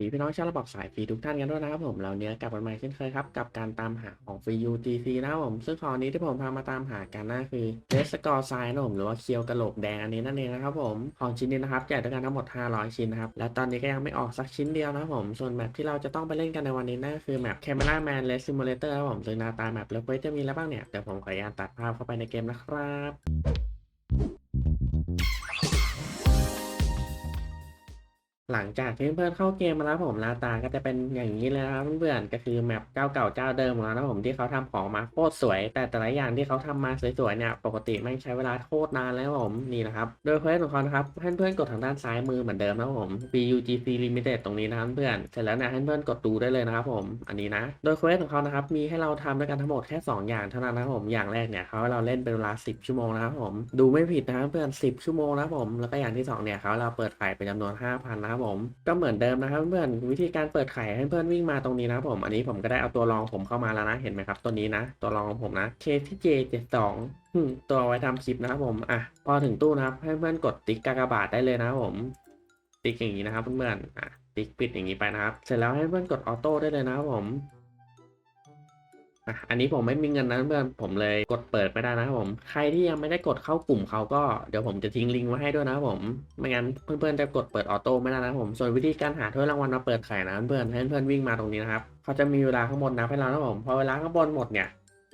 ดีพี่น้องชาวระบบสายฟรีทุกท่านกันด้วยนะครับผมเราเนี้ยกลับกันใหม่เช่นเคยครับ กับการตามหาของฟรี UGC นะครับผมซึ่งคราวนี้ที่ผมพามาตามหากันนั่นคือเลสกอร์ไซน์นะผมหรือว่าเคียวกระโหลกแดงอันนี้นั่นเองนะครับผมของชิ้นนี้นะครับแจกด้วยกันทั้งหมด 500 ชิ้นนะครับและตอนนี้ก็ยังไม่ออกสักชิ้นเดียวนะครับผมส่วนแมปที่เราจะต้องไปเล่นกันในวันนี้นั่นคือแมป Camera Man Race Simulator นะครับผมซึ่งหน้าตาแมปแล้วเวสจะมีแล้วบ้างเนี่ยเดี๋ยวผมขออนุญาตตัดภาพเข้าไปในเกมนะครับ หลังจากที่เพื่อนๆเข้าเกมมาแล้วผมหน้าตาก็จะเป็นอย่างนี้เลยนะครับเพื่อนๆก็คือแมปเจ้าเก่าเจ้าเดิมของเรานะผมที่เขาทำของมาโคตรสวย แต่แต่ละอย่างที่เขาทำมาสวยๆเนี่ยปกติไม่ใช้เวลาโคตรนานแล้วผมนี่นะครับโดยเควสของเขาครับเพื่อนๆกดทางด้านซ้ายมือเหมือนเดิมนะผม BUGC Limited ตรงนี้นะครับเพื่อนเสร็จแล้วเนี่ยเพื่อนๆกดดูได้เลยนะครับผมอันนี้นะโดยเควสของเขานะครับมีให้เราทำด้วยกันทั้งหมดแค่ 2 อย่างเท่านั้นนะครับผมอย่างแรกเนี่ยเขาให้เราเล่นเป็นเวลา 10 ชั่วโมงนะครับผมดูไม่ผิดนะครับเพื่อน10 ชั่วโมงนะครับผมแล้วก็อย่างที่สองเนี่ยเขาเราเปิดขายเป็นจำนวน5,000นะครับผม ก็เหมือนเดิมนะครับเพื่อนวิธีการเปิดไข่ให้เพื่อนวิ่งมาตรงนี้นะครับผมอันนี้ผมก็ได้เอาตัวรองผมเข้ามาแล้วนะเห็นไหมครับตัวนี้นะตัวรองของผมนะ k ที่ J 7 2อืมตัวไว้ทำคลิปนะครับผมอะพอถึงตู้นะครับให้เพื่อนกดติ๊กกากบาทได้เลยนะครับผมติ๊กอย่างนี้นะครับเพื่อนๆอะติ๊กปิดอย่างนี้ไปนะครับ เสร็จแล้วให้เพื่อนกดออโต้ได้เลยนะครับผม อะอันนี้ผมไม่มีเงินนะเพื่อนผมเลยกดเปิดไม่ได้นะครับผม ใครที่ยังไม่ได้กดเข้ากลุ่มเขาก็เดี๋ยวผมจะทิ้งลิงก์ไว้ให้ด้วยนะครับผม ไม่งั้นเพื่อนๆจะกดเปิดออโต้ไม่ได้นะครับผม ส่วนวิธีการหาถ้วยรางวัลมาเปิดไข่นะเพื่อนให้เพื่อนวิ่งมาตรงนี้นะครับ เขาจะมีเวลาข้างบนนับให้เรานะครับผม พอเวลาข้างบนหมดเนี่ย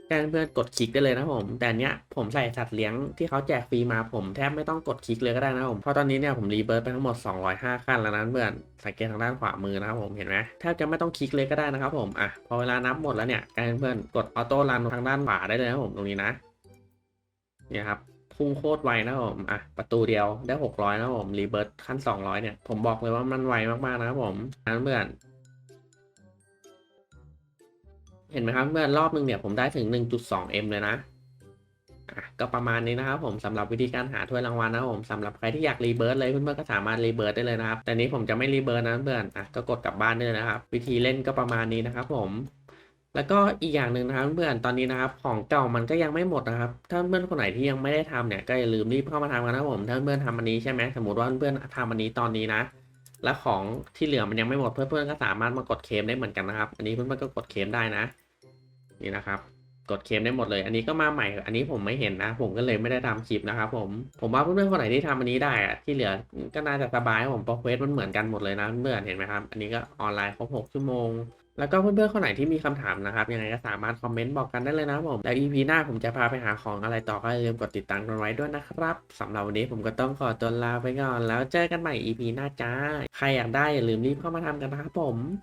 แจ้งเพื่อนกดคลิกได้เลยนะผม แต่เนี้ยผมใส่สัตว์เลี้ยงที่เขาแจกฟรีมาผมแทบไม่ต้องกดคลิกเลยก็ได้นะผม เพราะตอนนี้เนี่ยผมรีเบิร์ตไปทั้งหมด 205 ขั้นแล้วนะเพื่อน สังเกตทางด้านขวามือนะครับผม เห็นไหมแทบจะไม่ต้องคลิกเลยก็ได้นะครับผม อะ พอเวลานับหมดแล้วเนี่ยแจ้งเพื่อนกดออโต้รันทางด้านขวาได้เลยนะผมตรงนี้นะ เนี่ยครับพุ่งโคตรไวนะผมอะประตูเดียวได้ 600นะผมรีเบิร์ตขั้น 200 เนี่ย ผมบอกเลยว่ามันไวมากๆนะครับผมนั้นเพื่อน ห็นไหมครับเมื่อรอบนึงเนี่ยผมได้ถึง 1.2M เลยนะอะก็ประมาณนี้นะครับผมสำหรับวิธีการหาถ้วยรางวัลนะครับผมสำหรับใครที่อยากรีเบิร์ตเลยเพื่อนๆก็สามารถรีเบิร์ตได้เลยนะครับ แต่นี้ผมจะไม่รีเบิร์ตนะเพื่อนอะก็กดกลับบ้านได้เลยนะครับ วิธีเล่นก็ประมาณนี้นะครับผมแล้วก็อีกอย่างหนึ่งนะครับเพื่อนตอนนี้นะครับของเก่ามันก็ยังไม่หมดนะครับ ถ้าเพื่อนคนไหนที่ยังไม่ได้ทำเนี่ยก็อย่าลืมรีบเข้ามาทำกันนะผมถ้าเพื่อนทำอันนี้ใช่ไหมสมมติว่าเพื่อนทำอันนี้ตอนนี้นะ แล้วของที่เหลือมันยังไม่หมดเพื่อนๆก็สามารถมากดเคลมได้เหมือนกันนะครับ อันนี้เพื่อนๆก็กดเคลมได้นะ นี่นะครับ กดเคมได้หมดเลย อันนี้ก็มาใหม่ อันนี้ผมไม่เห็นนะ ผมก็เลยไม่ได้ทำคลิปนะครับผม ผมว่าเพื่อนๆคนไหนที่ทำอันนี้ได้อะที่เหลือก็น่าจะสบายผมเพราะเควสมันเหมือนกันหมดเลยนะเพื่อนเห็นไหมครับ อันนี้ก็ออนไลน์ครบ6ชั่วโมงแล้วก็เพื่อนๆคนไหนที่มีคำถามนะครับ ยังไงก็สามารถคอมเมนต์บอกกันได้เลยนะผม แล้ว EP หน้าผมจะพาไปหาของอะไรต่อก็อย่าลืมกดติดตามกันไว้ด้วยนะครับสำหรับวันนี้ผมก็ต้องขอตัวลาไปก่อน แล้วเจอกันใหม่ EP หน้าจ้า ใครอยากได้อย่าลืมรีบเข้ามาทำกันนะครับผม